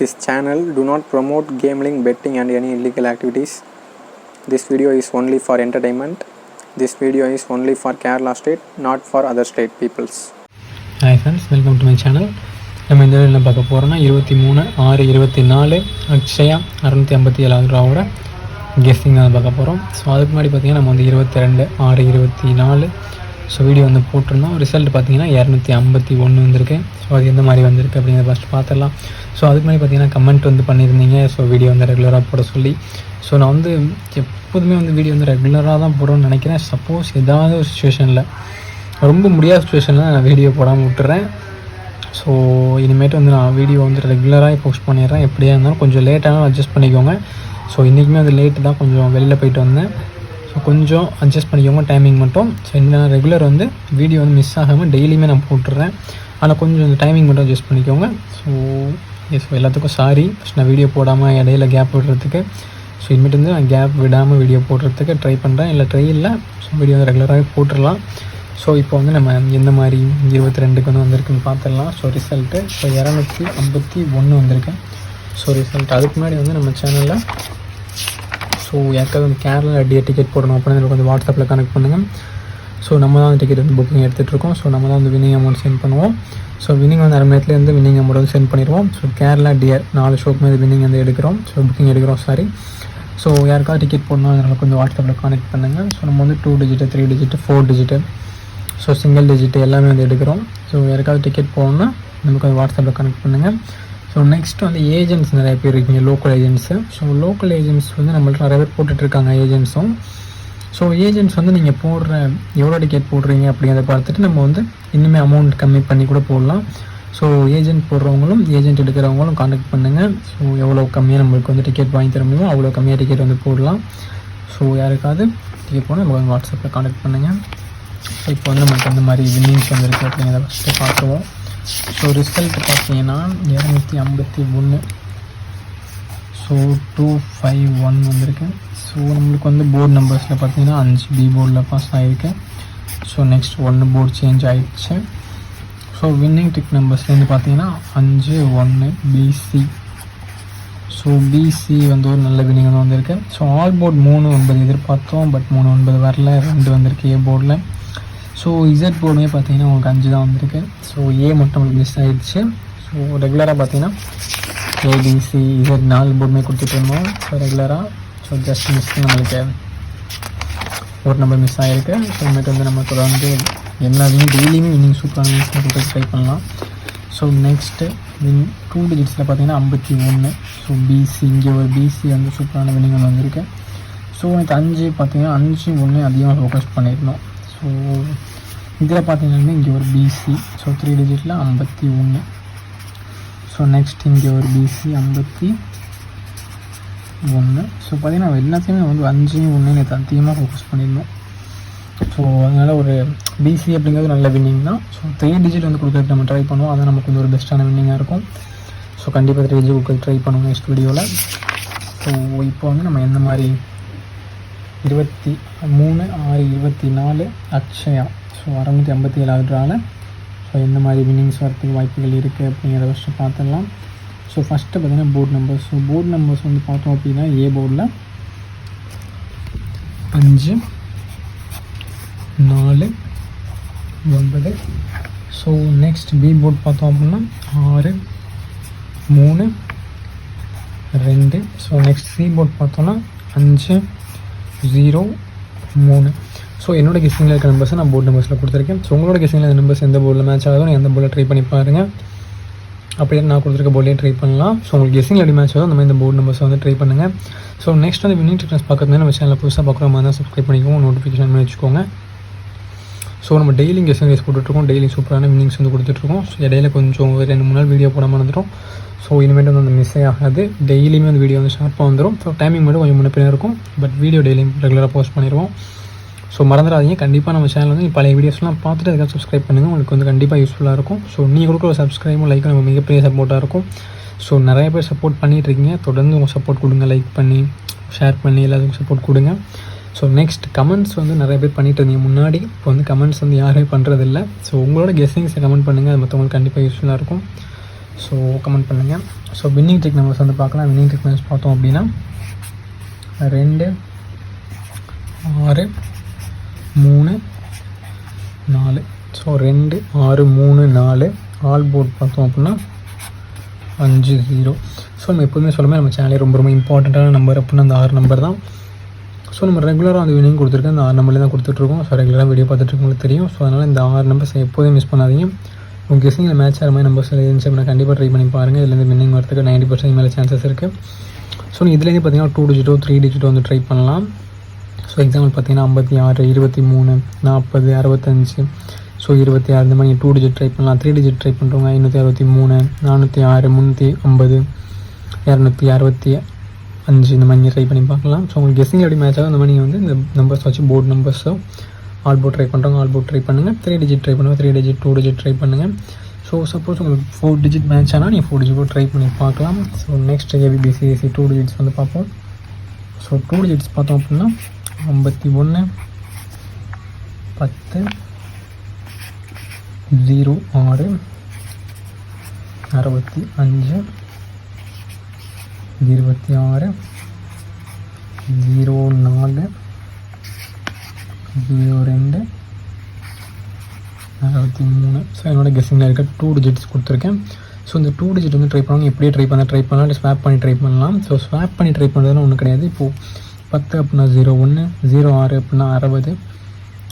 This channel do not promote gambling, betting and any illegal activities. This video is only for entertainment. This video is only for Kerala state, not for other state peoples. Hi friends welcome to my channel நம்ம இந்த வீடியோவில் பார்க்க போகிறோம்னா இருபத்தி மூணு ஆறு இருபத்தி நாலு அக்ஷயா அறநூற்றி ஐம்பத்தி ஏழாவது ரூபாவோட கெஸ்டிங் தான் பார்க்க போகிறோம் ஸோ அதுக்கு முன்னாடி பார்த்தீங்கன்னா நம்ம வந்து இருபத்தி ரெண்டு ஆறு இருபத்தி நாலு ஸோ வீடியோ வந்து போட்டிருந்தோம். ரிசல்ட் பார்த்தீங்கன்னா இரநூத்தி ஐம்பத்தி ஒன்று வந்திருக்கு. ஸோ அது எந்த மாதிரி வந்திருக்கு அப்படிங்கிறத ஃபஸ்ட் பார்த்துடலாம். ஸோ அதுக்கு முன்னாடி பார்த்தீங்கன்னா கமெண்ட் வந்து பண்ணியிருந்தீங்க. ஸோ வீடியோ வந்து ரெகுலராக போட சொல்லி. ஸோ நான் வந்து எப்போதுமே வந்து வீடியோ வந்து ரெகுலராக தான் போடுறோம்னு நினைக்கிறேன். சப்போஸ் ஏதாவது ஒரு சுச்சுவேஷனில் ரொம்ப முடியாத சுச்சுவேஷனில் நான் வீடியோ போடாமல் விட்டுறேன். ஸோ இனிமேட்டு வந்து நான் வீடியோ வந்து ரெகுலராக போஸ்ட் பண்ணிடுறேன். எப்படியா இருந்தாலும் கொஞ்சம் லேட்டாக அட்ஜஸ்ட் பண்ணிக்கோங்க. ஸோ இன்றைக்குமே வந்து லேட்டு தான் கொஞ்சம் வெளியில் போயிட்டு வந்தேன். ஸோ கொஞ்சம் அட்ஜஸ்ட் பண்ணிக்கோங்க டைமிங் மட்டும். ஸோ என்ன ரெகுலர் வந்து வீடியோ வந்து மிஸ் ஆகாமல் டெய்லியுமே நான் போட்டுடுறேன் ஆனால் கொஞ்சம் இந்த டைமிங் மட்டும் அட்ஜஸ்ட் பண்ணிக்கோங்க. ஸோ எஸ் எல்லாத்துக்கும் சாரி ஃபஸ்ட் நான் வீடியோ போடாமல் இடையில கேப் விடுறதுக்கு. ஸோ இனிமேட்டு வந்து நான் கேப் விடாமல் வீடியோ போடுறதுக்கு ட்ரை பண்ணுறேன் இல்லை ட்ரை இல்லை. ஸோ வீடியோ வந்து ரெகுலராகவே போட்டுடலாம் ஸோ இப்போ வந்து நம்ம எந்த மாதிரி இருபத்தி ரெண்டுக்கு வந்து வந்திருக்குன்னு பார்த்துடலாம் ஸோ ரிசல்ட்டு ஸோ இரநூத்தி ஐம்பத்தி ஒன்று வந்திருக்கு. ஸோ ரிசல்ட் அதுக்கு முன்னாடி வந்து நம்ம சேனலில் ஸோ யாருக்காவது வந்து கேரளா அடியே டிக்கெட் போடணும் அப்படின்னு எனக்கு வந்து வாட்ஸ்அப்பில் கனெக்ட் பண்ணுங்கள் ஸோ நம்ம தான் அந்த டிக்கெட் வந்து புக்கிங் எடுத்துகிட்டு இருக்கோம். ஸோ நம்ம தான் வந்து வினிங் அமௌண்ட் சென்ட் பண்ணுவோம். ஸோ வினிங் வந்து அரமேட்லேருந்து வினிங் அமௌண்ட் வந்து சென்ட் பண்ணிடுவோம். ஸோ கேரளா டியர் நாலு ஷோக்கு மேலே வினிங் வந்து எடுக்கிறோம். ஸோ புக்கிங் எடுக்கிறோம் சாரி ஸோ யாருக்காவது டிக்கெட் போடணும் அதனால் கொஞ்சம் வாட்ஸ்அப்பில் கனெக்ட் பண்ணுங்கள் ஸோ நம்ம வந்து two digit three digit four digit so single digit எல்லாமே வந்து எடுக்கிறோம். ஸோ யாருக்காவது டிக்கெட் போகணுன்னா நமக்கு வந்து வாட்ஸ்அப்பில் கனெக்ட் பண்ணுங்கள் ஸோ நெக்ஸ்ட் வந்து ஏஜென்ட்ஸ் நிறைய பேர் இருக்கீங்க local agents so local agents வந்து நம்மள்ட்ட நிறைய பேர் போட்டுட்ருக்காங்க ஏஜென்ட்ஸும் ஸோ ஏஜென்ட்ஸ் வந்து நீங்கள் போடுற எவ்வளோ டிக்கெட் போடுறீங்க அப்படிங்கிறத பார்த்துட்டு நம்ம வந்து இன்னுமே அமௌண்ட் கம்மி பண்ணி கூட போடலாம். ஸோ ஏஜென்ட் போடுறவங்களும் ஏஜென்ட் எடுக்கிறவங்களும் காண்டாக்ட் பண்ணுங்கள் ஸோ எவ்வளோ கம்மியாக நம்மளுக்கு வந்து டிக்கெட் வாங்கி தர முடியுமோ அவ்வளோ கம்மியாக டிக்கெட் வந்து போடலாம். ஸோ யாருக்காவது டிக்கெட் போனால் நம்ம வந்து வாட்ஸ்அப்பில் காண்டாக்ட் பண்ணுங்கள் ஸோ இப்போ வந்து நமக்கு அந்த மாதிரி வின்னிங்ஸ் வந்துருக்கு அப்படிங்கிறத ஃபஸ்ட்டு பார்த்துருவோம். ஸோ ரிசல்ட் பார்த்தீங்கன்னா இரநூத்தி ஐம்பத்தி ஒன்று ஸோ டூ ஃபைவ் ஒன் வந்திருக்கு. ஸோ நம்மளுக்கு வந்து போர்டு நம்பர்ஸில் பார்த்தீங்கன்னா அஞ்சு பி போர்டில் பாஸ் ஆகிருக்கு ஸோ நெக்ஸ்ட் ஒன்று போர்டு சேஞ்ச் ஆகிடுச்சு ஸோ வின்னிங் டிக் நம்பர்ஸ்லேருந்து பார்த்தீங்கன்னா அஞ்சு ஒன்று பிசி ஸோ பிசி வந்து ஒரு நல்ல வின்னிங் வந்து வந்திருக்கு. ஸோ ஆல் போர்ட் மூணு ஒன்பது எதிர்பார்த்தோம். பட் மூணு ஒன்பது வரல. ரெண்டு வந்திருக்கு ஏ போர்டில் ஸோ இசட் போர்டுமே பார்த்தீங்கன்னா உங்களுக்கு அஞ்சு தான் வந்திருக்கு. ஸோ ஏ மட்டும் உங்களுக்கு மிஸ் ஆகிடுச்சு ஸோ ரெகுலராக பார்த்தீங்கன்னா ஏபிசி இசட் நாலு போர்டுமே கொடுத்துட்ருந்தோம் ஸோ ரெகுலராக ஸோ ஜஸ்ட் மிஸ் நம்மளுக்கு. ஒரு நம்பர் மிஸ் ஆகிருக்கு ஸோ இனிமேட்டு வந்து நம்ம தொடர்ந்து எல்லாத்தையுமே டெய்லியுமே வின்னிங் சூப்பரான மிஸ் கொடுத்து ட்ரை பண்ணலாம். ஸோ நெக்ஸ்ட்டு வின் டூ டிஜிட்ஸில் பார்த்தீங்கன்னா ஐம்பத்தி ஒன்று ஸோ பிசி இங்கே ஒரு பிசி வந்து சூப்பரான வின்னிங் வந்திருக்கு. ஸோ எனக்கு அஞ்சு பார்த்தீங்கன்னா அஞ்சு ஒன்று அதிகமாக ஃபோக்கஸ் பண்ணியிருந்தோம் ஸோ இதில் பார்த்தீங்கன்னா இங்கே ஒரு பிசி ஸோ த்ரீ டிஜிட்டில் ஐம்பத்தி ஒன்று. ஸோ நெக்ஸ்ட் இங்கே ஒரு பிசி ஐம்பத்தி ஒன்று. ஸோ பார்த்தீங்கன்னா எல்லாத்தையுமே வந்து அஞ்சு ஒன்று நேற்று அதிகமாக ஃபோக்கஸ் பண்ணியிருந்தோம். ஸோ அதனால் ஒரு பிசி அப்படிங்கிறது நல்ல வின்னிங் தான். ஸோ த்ரீ டிஜிட் வந்து கொடுக்குறதுக்கு நம்ம ட்ரை பண்ணுவோம். அதான் நமக்கு வந்து ஒரு பெஸ்ட்டான வின்னிங்காக இருக்கும். ஸோ கண்டிப்பாக த்ரீ டிஜிட் கொடுக்க ட்ரை பண்ணுவோம் நெக்ஸ்ட் வீடியோவில் ஸோ இப்போ வந்து நம்ம எந்த மாதிரி? இருபத்தி மூணு ஆறு இருபத்தி நாலு அக்ஷயா. ஸோ அறநூற்றி ஐம்பத்தி ஏழாவதுனால ஸோ எந்த மாதிரி வின்னிங்ஸ் வரத்துக்கு வாய்ப்புகள் இருக்குது அப்படிங்கிறத ஃபஸ்ட்டு பார்த்துடலாம். ஸோ ஃபஸ்ட்டு பார்த்தீங்கன்னா board numbers so board numbers வந்து பார்த்தோம் அப்படின்னா ஏ போர்டில் அஞ்சு நாலு ஒன்பது. ஸோ நெக்ஸ்ட் பி போர்ட் பார்த்தோம் அப்படின்னா ஆறு மூணு ரெண்டு. ஸோ நெக்ஸ்ட் சி போர்ட் பார்த்தோன்னா அஞ்சு ஜீரோ மூணு. ஸோ என்னோட கெஸ்டிங்கில் இருக்க நம்பர்ஸை நான் போர்டு நம்பர்ஸில் கொடுத்துருக்கேன். ஸோ உங்களோட கெஸ்டிங்கில் இந்த நம்பர்ஸ் எந்த போர்டில் மேட்ச் ஆகுதோ எந்த போர்டில் ட்ரை பண்ணி பாருங்கள் அப்படியே நான் கொடுத்துருக்க போர்ட்லேயே ட்ரை பண்ணலாம். ஸோ உங்களுக்கு கெஸ்டிங் எப்படி மேட்ச் ஆகுதோ அந்த மாதிரி இந்த போர்டு நம்பர்ஸை வந்து ட்ரை பண்ணுங்கள் ஸோ நெக்ஸ்ட் வந்து வினிங் டெக்னஸ் பார்க்குறது நம்ம சேனலில் புதுசாக பார்க்குற மாதிரி தான் சப்ஸ்கிரைப் பண்ணிக்கோங்க. நோட்டிஃபிகேஷன் பண்ணி வச்சுக்கோங்க. ஸோ நம்ம டெய்லி கெஸ்டிங் ரேஸ் போட்டுட்ருக்கோம். டெய்லி சூப்பரான வின்னிங்ஸ் வந்து கொடுத்துட்ருக்கோம். ஸோ இடையில கொஞ்சம் ஒரு ரெண்டு மூணு நாள் வீடியோ போடாமல் வந்துடும் ஸோ இனிமேட்டு வந்து அந்த மிஸ்ஸே ஆகாது. டெய்லியுமே அந்த வீடியோ வந்து ஷார்ப்பாக வந்துடும் ஸோ டைமிங் மட்டும் கொஞ்சம் முன்னப்பினா இருக்கும். பட் வீடியோ டெய்லியும் ரெகுலராக போஸ்ட் பண்ணிடுவோம் ஸோ மறந்துடாதீங்க. கண்டிப்பாக நம்ம சேனல் வந்து பழைய வீடியோஸ்லாம் பார்த்துட்டு அதுக்காக சப்ஸ்கிரைப் பண்ணுங்கள் உங்களுக்கு வந்து கண்டிப்பாக யூஸ்ஃபுல்லாக இருக்கும். ஸோ நீங்கள் கொடுக்குற சப்ஸ்கிரைபும் லைக்கும் நம்ம மிகப்பெரிய சப்போர்ட்டாக இருக்கும். ஸோ நிறைய பேர் சப்போர்ட் பண்ணிகிட்டு இருக்கீங்க தொடர்ந்து உங்கள் சப்போர்ட் கொடுங்க. லைக் பண்ணி ஷேர் பண்ணி எல்லாத்துக்கும் சப்போர்ட் கொடுங்க. ஸோ நெக்ஸ்ட் கமெண்ட்ஸ் வந்து நிறைய பேர் பண்ணிட்டு இருந்தீங்க முன்னாடி. இப்போ வந்து கமெண்ட்ஸ் வந்து யாருமே பண்ணுறதில்ல ஸோ உங்களோட கெஸ்ஸிங்ஸை கமெண்ட் பண்ணுங்கள் அது மற்றவங்களுக்கு கண்டிப்பாக யூஸ்ஃபுல்லாக இருக்கும். ஸோ கமெண்ட் பண்ணுங்கள் ஸோ வின்னிங் டெக் நம்பர்ஸ் வந்து பார்க்கலாம். வின்னிங் டெக் நம்பர்ஸ் பார்த்தோம் அப்படின்னா ரெண்டு ஆறு நாலு. ஸோ ரெண்டு ஆறு மூணு நாலு. ஆல் போர்ட் பார்த்தோம் அப்படின்னா அஞ்சு ஜீரோ ஸோ நம்ம எப்போதுமே சொல்லுமே நம்ம சேனலே ரொம்ப ரொம்ப இம்பார்ட்டண்ட்டான நம்பர் அப்படின்னா அந்த ஆறு நம்பர் தான். ஸோ நம்ம ரெகுலராக அந்த வினிங் கொடுத்துருக்கேன் அந்த ஆறு நம்பர்லேயே தான் கொடுத்துட்ருக்கோம். ஸோ ரெகுலராக வீடியோ பார்த்துட்டு தெரியும். ஸோ அதனால் இந்த ஆறு நம்பர்ஸ் எப்போதும் மிஸ் பண்ணாதீங்க. உங்கள் கெஸிங்கில் மேட்ச் ஆகிற மாதிரி நம்பர்ஸ் இருந்துச்சு அப்படின்னா கண்டிப்பாக ட்ரை பண்ணி பாருங்கள் இதுலேருந்து வின்னிங் வரதுக்கு நைன்ட்டி பர்சன்ட் மேலே சான்சஸ் இருக்குது ஸோ நீ இதுலேருந்து பார்த்தீங்கன்னா டூ டிஜிட்டோ த்ரீ டிஜிட்டோ வந்து ட்ரை பண்ணலாம். ஸோ எக்ஸாம்பிள் பார்த்தீங்கன்னா ஐம்பத்தி ஆறு இருபத்தி மூணு நாற்பது அறுபத்தஞ்சு. ஸோ இருபத்தி ஆறு இந்த மாதிரி டூ டிஜிட் ட்ரை பண்ணலாம். த்ரீ டிஜிட் ட்ரை பண்ணுறவங்க ஐநூற்றி அறுபத்தி மூணு நானூற்றி ஆறு முந்நூற்றி ஐம்பது இரநூத்தி அறுபத்தி அஞ்சு இந்த மாதிரி ட்ரை பண்ணி பார்க்கலாம். ஸோ உங்களுக்கு கெஸ்ஸிங் எப்படி மேட்ச் ஆகும் இந்த மாதிரி நீங்கள் வந்து இந்த நம்பர்ஸ் வச்சு போர்டு நம்பர்ஸோ ஆல் போர்ட் ட்ரை பண்ணுறவங்க ஆல் போர்ட் ட்ரை பண்ணுங்கள் த்ரீ டிஜிட் ட்ரை பண்ணுங்கள் three digit two digit try பண்ணுங்கள் ஸோ சப்போஸ் உங்களுக்கு ஃபோர் டிஜிட் மேட்ச் ஆனால் நீங்கள் ஃபோர் டிஜிட் ட்ரை பண்ணி பார்க்கலாம். So next A B B C A C two digits வந்து பார்ப்போம். ஸோ டூ டிஜிட்ஸ் பார்த்தோம் அப்படின்னா ஐம்பத்தி ஒன்று பத்து ஜீரோ ஆறு அறுபத்தி அஞ்சு இருபத்தி ஆறு ஜீரோ நாலு ஜீரோ ரெண்டு அறுபத்தி மூணு. ஸோ என்னோட கெஸ்ஸிங்கில் இருக்க டூ டிஜிட்ஸ் கொடுத்துருக்கேன். ஸோ இந்த டூ டிஜிட் வந்து ட்ரை பண்ணுவாங்க எப்படியே ட்ரை பண்ண ட்ரை பண்ணலாம். இல்லை ஸ்வாப் பண்ணி ட்ரை பண்ணலாம். ஸோ ஸ்வாப் பண்ணி ட்ரை பண்ணுறதுன்னு ஒன்றும் கிடையாது. இப்போது பத்து அப்படின்னா ஜீரோ ஒன்று ஜீரோ ஆறு அப்படின்னா அறுபது.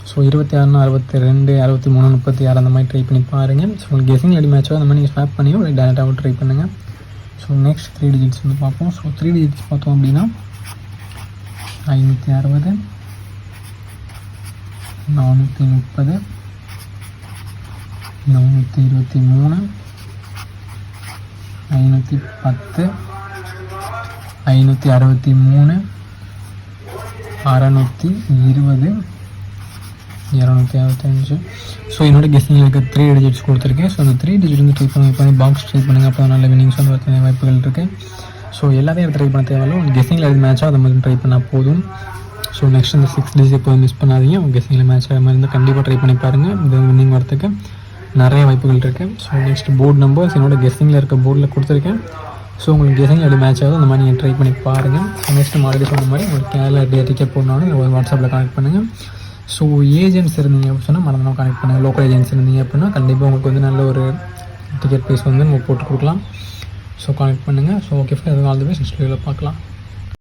ஸோ இருபத்தி ஆறுனா அறுபத்தி ரெண்டு அறுபத்தி மூணு முப்பத்தி ஆறு அந்த மாதிரி ட்ரை பண்ணி பாருங்கள் ஸோ உங்களுக்கு கெஸிங் ரெடி மேட்சோ அந்த மாதிரி நீங்கள் ஸ்வாப் பண்ணியோ இல்லை டேரெக்டாகவும் ட்ரை பண்ணுங்கள் ஸோ நெக்ஸ்ட் த்ரீ டிஜிட்ஸ் வந்து பார்ப்போம். ஸோ த்ரீ டிஜிட்ஸ் பார்த்தோம் அப்படின்னா ஐநூற்றி அறுபது நானூற்றி முப்பது நானூற்றி இருபத்தி மூணு ஐநூற்றி பத்து ஐநூற்றி அறுபத்தி மூணு அறநூற்றி இருபது இரநூத்தி அறுபத்தஞ்சு. ஸோ என்னோட கெஸ்டிங் இருக்குது த்ரீ டிஜிட்ஸ் கொடுத்துருக்கேன். ஸோ அந்த த்ரீ டிஜிட் வந்து ட்ரை பண்ணி பண்ணி பாக்ஸ் ட்ரை பண்ணுங்கள் அப்போ நல்ல வினிங்ஸ் வந்து வரக்கூடிய வாய்ப்புகள் இருக்குது ஸோ எல்லாத்தையும் ட்ரை பண்ண தேவையில்ல உங்கள் கெஸ்டிங்கில் எது மேட்சோ அதை மாதிரி ட்ரை பண்ணால் போதும். ஸோ நெக்ஸ்ட் இந்த சிக்ஸ் டிஜிட் எப்போ மிஸ் பண்ணாதீங்க. உங்கள் கெஸ்டிங்கில் மேட்ச் ஆகிற மாதிரி இருந்தால் கண்டிப்பாக ட்ரை பண்ணி பாருங்கள் இது வின்னிங் வரத்துக்கு நிறைய வாய்ப்புகள் இருக்குது ஸோ நெக்ஸ்ட் போர்டு நம்பர்ஸ் என்னோட கெஸ்டிங்கில் இருக்க போர்டில் கொடுத்துருக்கேன். ஸோ உங்களுக்கு டிசைன் எப்படி மேட்ச் ஆகுது அந்த மாதிரி நீங்கள் ட்ரை பண்ணி பாருங்கள் ஸோ நெக்ஸ்ட் ஆல்ரெடி சொன்ன மாதிரி உங்களுக்கு கேரளா டே டிக்கெட் போடணும் வாட்ஸ்அப்பில் கனெக்ட் பண்ணுங்கள் ஸோ ஏஜென்ட்ஸ் இருந்தீங்க அப்படின்னு சொன்னால் கனெக்ட் பண்ணுங்கள் லோக்கல் ஏஜென்ட்ஸ் இருந்தீங்க அப்படின்னா கண்டிப்பாக உங்களுக்கு வந்து நல்ல ஒரு டிக்கெட் ப்ரைஸ் வந்து நம்ம போட்டு கொடுக்கலாம். ஸோ கனெக்ட் பண்ணுங்கள் so okay for all the best next வீடியோவில் பார்க்கலாம்.